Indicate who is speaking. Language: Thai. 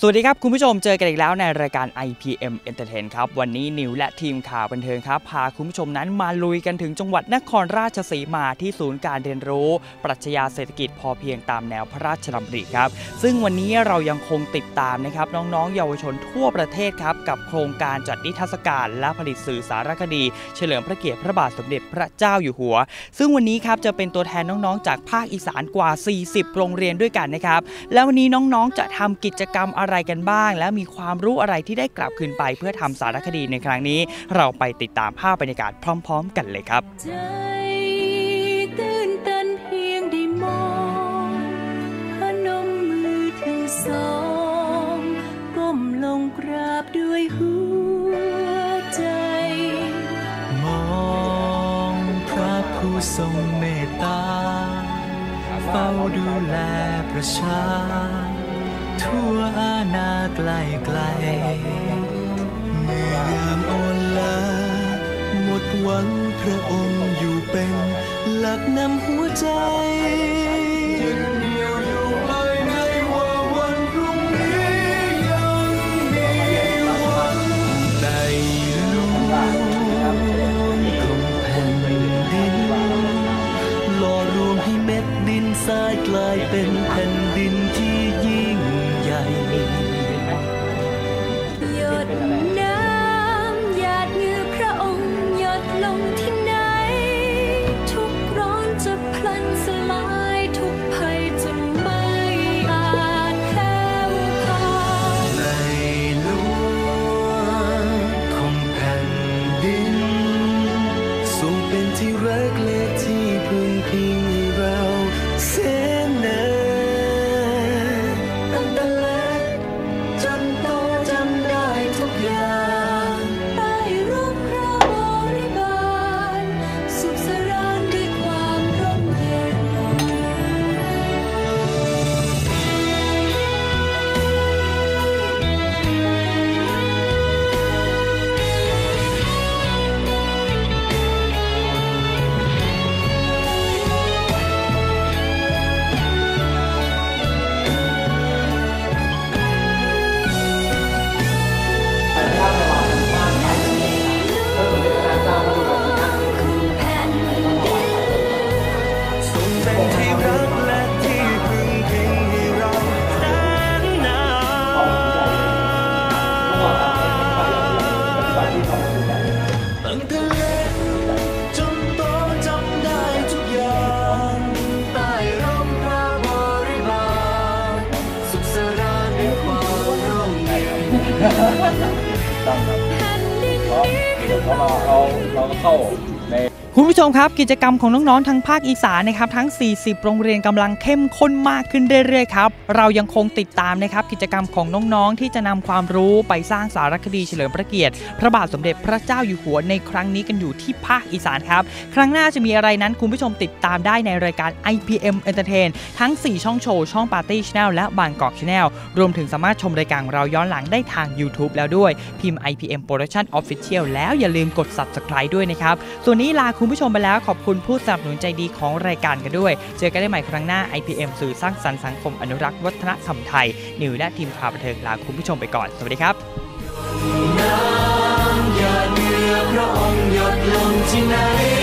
Speaker 1: สวัสดีครับ คุณผู้ชมเจอกันอีกแล้วในรายการ IPM Entertain ครับ วันนี้นิวและทีมข่าวบันเทิงครับ พาคุณผู้ชมนั้นมาลุยกันถึงจังหวัดนครราชสีมาที่ศูนย์การเรียนรู้ ปรัชญาเศรษฐกิจพอเพียงตามแนวพระราชดำริครับ ซึ่งวันนี้เรายังคงติดตามนะครับ น้องๆ เยาวชนทั่วประเทศครับ กับโครงการจัดนิทรรศการและผลิตสื่อสารคดี เฉลิมพระเกียรติพระบาทสมเด็จพระเจ้าอยู่หัว ซึ่งวันนี้ครับจะเป็นตัวแทนน้องๆ จากภาคอีสานกว่า 40 โรงเรียนด้วยกันนะครับแล้ววันนี้น้องๆจะทำกิจกรรมอะไรกันบ้าง และมีความรู้อะไรที่ได้กลับคืนไป เพื่อทำสารคดีในครั้งนี้ เราไปติดตามภาพบรรยากาศพร้อม ๆ กันเลยครับ
Speaker 2: สองก้มลงกราบด้วยหัวใจ
Speaker 3: มองพระผู้ทรงเมตตา เฝ้าดูแลประชา ทั่วอาณาไกลไกลเมื่อยามอ่อนล้าหมดหวังพระองค์อยู่เป็นหลักนำหัวใจยึดเหนี่ยวอยู่ภายในว่าวันพรุ่งนี้ยังมีหวังได้รู้ของแผ่นดินหล่อรวมให้เม็ดดินทรายกลายเป็นแผ่นดินที่
Speaker 2: รักและ
Speaker 3: ที่พึ่งพิง เป็นที่รักและที่พึ่งพิงให้เราแสนนานตั้งแต่เล็กจนโตจำได้ทุกอย่างใต้ร่มพระบริบาลสุขสรานด้วยความร่มเย็น
Speaker 2: แผ่นดินนี้
Speaker 1: คุณผู้ชมครับกิจกรรมของน้องๆทางภาคอีสานนะครับทั้ง 40 โรงเรียนกำลังเข้มข้นมากขึ้นเรื่อยๆครับเรายังคงติดตามนะครับกิจกรรมของน้องๆ ที่จะนำความรู้ไปสร้างสารคดีเฉลิมพระเกียรติ พระบาทสมเด็จพระเจ้าอยู่หัวในครั้งนี้กันอยู่ที่ภาคอีสานครับ ครั้งหน้าจะมีอะไรนั้นคุณผู้ชมติดตามได้ในรายการ IPM Entertain ทั้ง 4 ช่องโชว์ช่อง Party Channel และบางกอก Channel รวมถึงสามารถชมรายการเราย้อนหลังได้ทาง YouTube แล้วด้วยพิมพ์ IPM Production Official แล้วอย่าลืมกด Subscribe ด้วยนะครับส่วนนี้ลาคุณุณผู้ชมไปแล้วขอบคุณผู้สนับสนุนใจดีของรายการกันด้วย เจอกันได้ใหม่ครั้งหน้า IPM สื่อสร้างสรรค์สังคมอนุรักษ์วัฒนธรรมไทย นิวและทีมข่าวบันเทิงลาคุณผู้ชมไปก่อน สวัสดีครับ
Speaker 3: น้ำหยาดเหนือพระองค์หยดลงที่ไหน